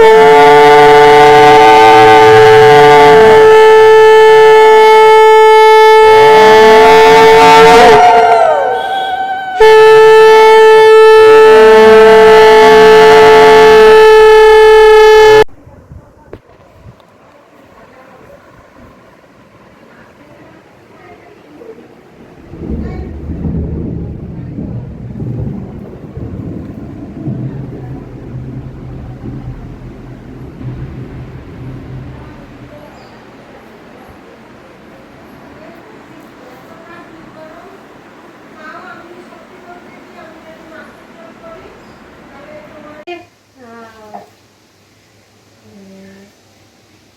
Oh!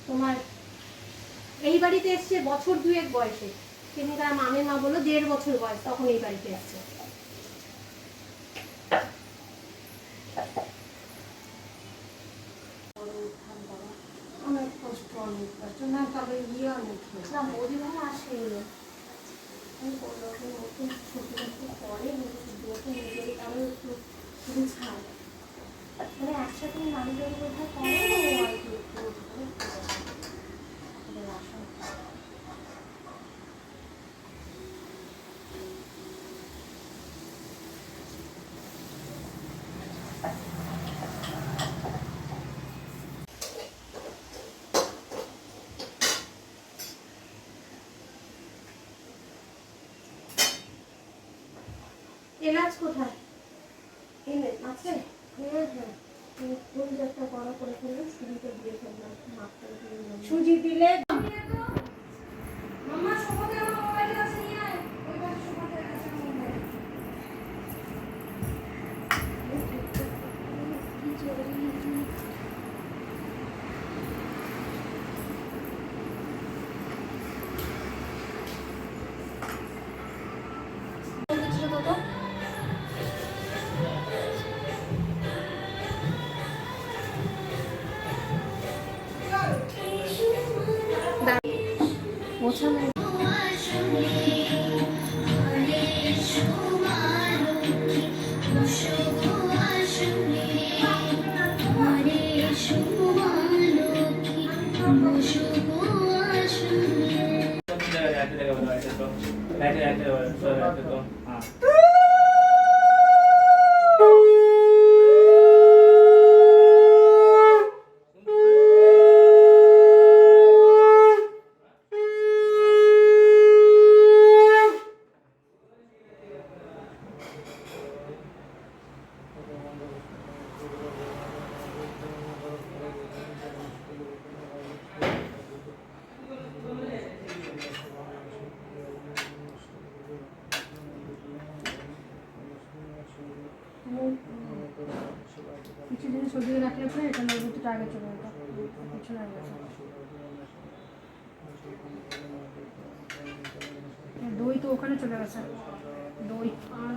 তোমার এই বাড়িতে এসছে বছর দুয়েক বয়সে। কিন্তু তার মামের মা বলল দেড় বছর বয়স তখন এই বাড়িতে এসছে অনেক কষ্ট অনেক কষ্ট না তবে ইয়ে অনেক না মোদি ভাই আসে আমি বলল যে নতুন ছোটো একটু পরে নতুন নিজের আমি একটু বুঝাই মানে একসাথে মানুষজন বোধহয় করে না ও আর কি একটু ওদের আসা এলাচ কোথায়? এনে আছে? হ্যাঁ হ্যাঁ। একটা বড় করে ফেললাম সুজিতে দিয়ে ফেললাম সুজি দিলে हाँ কিছু দিন সজিয়ে রাখলে পরে এটা নদীটা আগে চলে যেত। পিছনে আগে দই তো ওখানে চলে গেছে। দই আর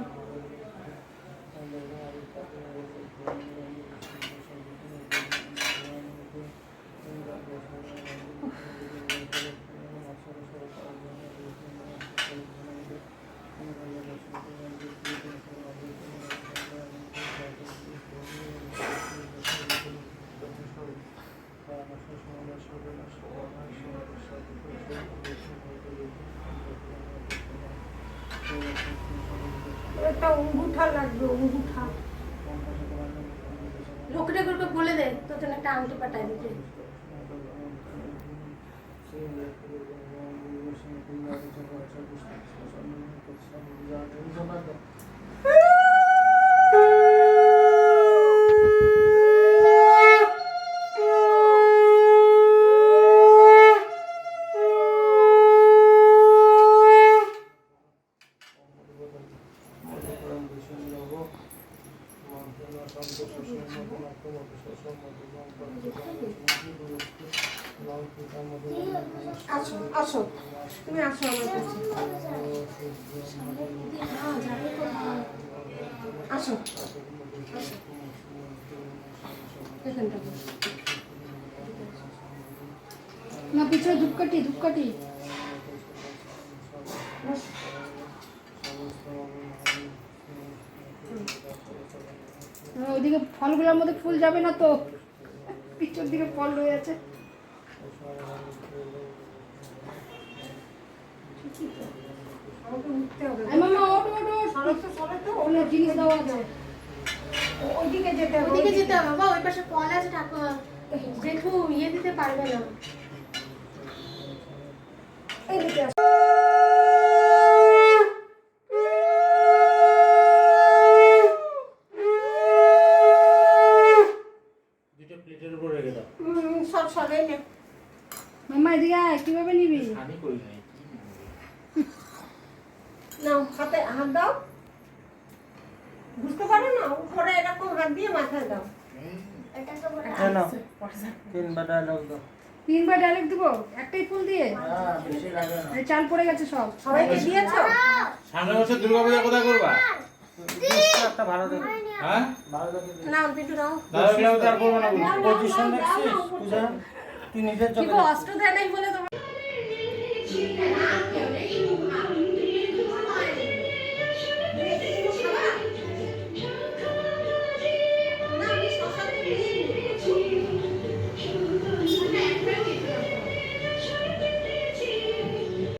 একটা অঙ্গুঠা বলে দে তোর একটা আংটি পাঠাই দিতে। আসো আসো। তুমি আসো আমার কাছে। আসো না পিছনে ধূপকাঠি ধূপকাঠি। হুম, ওইদিকে ফলগুলোর মধ্যে ফুল যাবে না তো? পিছন দিকে ফল রয়ে আছে। ওইদিকে যেতে হবে ওদিকে যেতে হবে। বাবা ওই পাশে কল আছে জেঠু ইয়ে দিতে পারবে না এইদিকে আসো। দুটো প্লেটের উপর রেখে দাও হুম, সর সর এই নে। মামা এদিকে আয় কীভাবে নিবি? আমি করি নাই কি নেব? নাও হাতে হাত দাও। বুঝতে পারো না উপরে এরকম হাত দিয়ে মাথায় দাও। তিনবার ডায়লগ দাও। তিনবার ডাইরেক্ট দেবো? একটাই ফুল দিয়ে? হ্যাঁ বেশি লাগে না। এই চাল পড়ে গেছে সব। সবাইকে দিয়েছ? সামনে বছর দুর্গা পূজা কোথায় করবা? জিনিসটা একটা ভালো দেখে। হ্যাঁ? ভালো দেখে। দে। নাও পিটু নাও। দাদা ক্লাব আর করব না। বলছি পজিশন দেখছিস? পূজা? তুই নিজের জন্য অস্ত্র দেয় নাই বলে তোমার